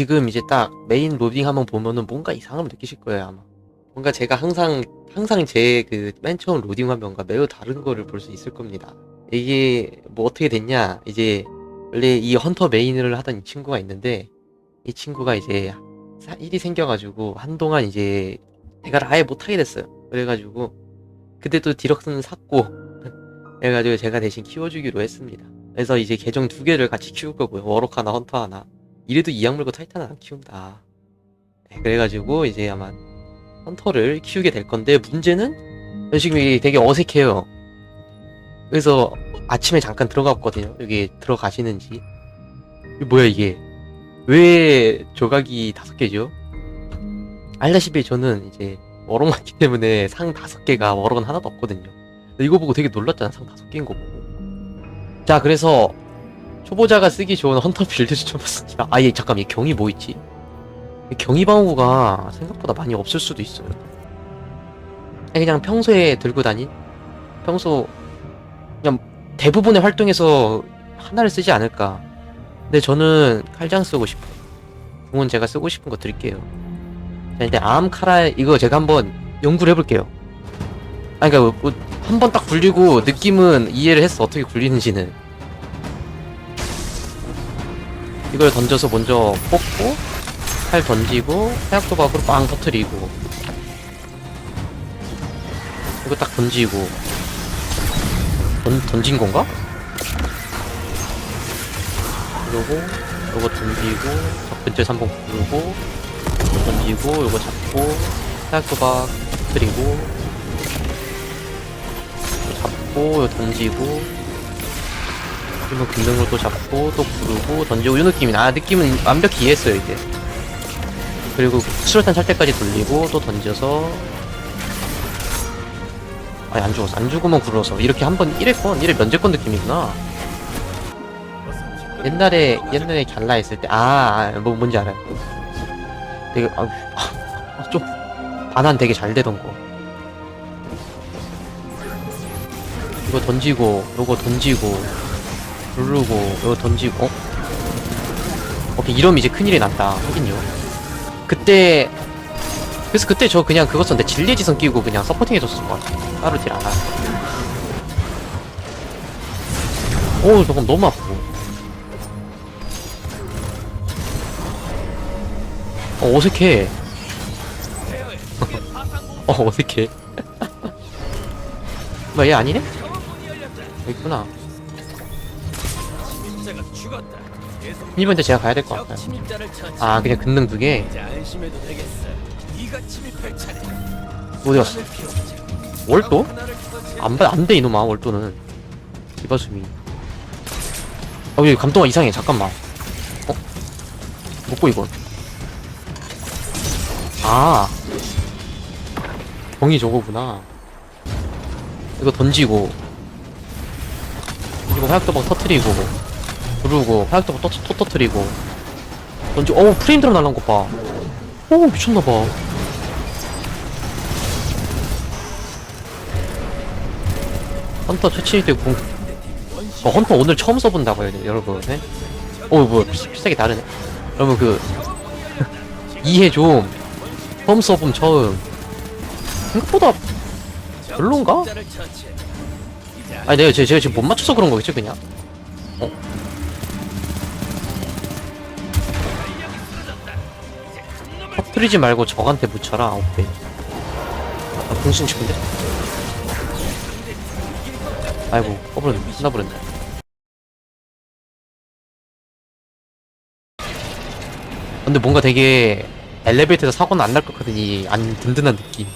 지금 이제 딱 메인 로딩 한번 보면은 뭔가 이상함을 느끼실 거예요 아마. 뭔가 제가 항상 항상 제 그 맨 처음 로딩 화면과 매우 다른 거를 볼 수 있을 겁니다. 이게 뭐 어떻게 됐냐 이제 원래 이 헌터 메인을 하던 이 친구가 있는데 이 친구가 이제 사- 일이 생겨가지고 한동안 이제 내가 아예 못하게 됐어요. 그래가지고 그때 또 디럭스는 샀고 그래가지고 제가 대신 키워주기로 했습니다. 그래서 이제 계정 두 개를 같이 키울 거고요. 워록 하나 헌터 하나 이래도 이악 물고 타이탄은 안 키운다 네, 그래가지고 이제 아마 헌터를 키우게 될 건데 문제는 지금 이게 되게 어색해요 그래서 아침에 잠깐 들어갔거든요 여기 들어가시는지 이게 뭐야 이게 왜 조각이 다섯 개죠? 알다시피 저는 이제 워럭 맞기 때문에 상 다섯 개가 워럭은 하나도 없거든요. 이거 보고 되게 놀랐잖아 상 다섯 개인 거 보고. 자 그래서 초보자가 쓰기 좋은 헌터 빌드 추천받습니다. 아얘 잠깐 얘 경이 뭐 있지? 이 경이 방어구가 생각보다 많이 없을 수도 있어요. 그냥 평소에 들고 다닌 평소 그냥 대부분의 활동에서 하나를 쓰지 않을까. 근데 저는 칼장 쓰고 싶어요. 궁은 제가 쓰고 싶은 거 드릴게요. 자, 이제 암카라 이거 제가 한번 연구를 해볼게요. 아, 그니까 뭐, 한번 딱 굴리고 느낌은 이해를 했어 어떻게 굴리는지는. 이걸 던져서 먼저 뽑고 칼 던지고 화약도박으로 빵 터트리고. 이거 딱 던지고. 던, 던진 건가? 그러고 요거 던지고 적 근처에서 한번 부르고 요거 던지고 요거 잡고 화약도박 터트리고. 또 잡고 요 던지고 이거 금등으로 또 잡고 또 부르고 던지고 이 느낌이 아 느낌은 완벽히 이해했어요 이제 그리고 수류탄 찰 때까지 돌리고 또 던져서 아니 안 죽었어. 안 죽으면 굴러서. 이렇게 한 번 1회권 1회 면제권 느낌이구나. 옛날에 옛날에 잘라 했을 때아 뭐 뭔지 알아요? 되게 아, 아, 좀 반환 되게 잘 되던 거. 이거 던지고 요거 던지고 누르고 이거 던지고. 어? 오케이 이러면 이제 큰일이 난다. 하긴요. 그때 그래서 그때 저 그냥 그거 썼는데 진리지선 끼고 그냥 서포팅 해줬을 것 같아. 따로 딜 안하고. 오 저건 너무 아프고. 어 어색해. 어 어색해. 뭐야 얘 아니네? 여기 있구나 침입자가 죽었다. 계속 1번째 제가 가야 될 것 적 같아요 침입자를 처치. 아 그냥 근능 두 개 이제 안심해도 되겠어. 네가 침입할 차례. 어디 갔어? 월도? 하나를 처치해. 안, 봐- 안 돼, 이놈아, 월도는. 이바수미. 아, 왜 감동아 이상해, 잠깐만. 어? 먹고 이건. 아. 병이 저거구나. 이거 던지고. 던지고 화약도박 터트리고. 부르고, 화약도박 또, 또 터트리고. 던지고, 어우, 프레임 들어 날라온 것 봐. 오, 미쳤나봐. 헌터 최치일 때 공. 어, 헌터 오늘 처음 써본다고요, 여러분. 네? 어, 뭐, 비, 비슷하게 다르네. 여러분, 그, 이해 좀. 처음 써봄 처음. 생각보다 별론가? 아니, 내가, 제- 제가 지금 못 맞춰서 그런 거겠죠, 그냥? 어? 터트리지 말고 적한테 묻혀라, 오케이. 아, 공신 치는데? 아이고, 꺼버렸네. 끝나버렸네. 근데 뭔가 되게 엘리베이터에서 사고는 안 날 것 같으니 안 든든한 느낌.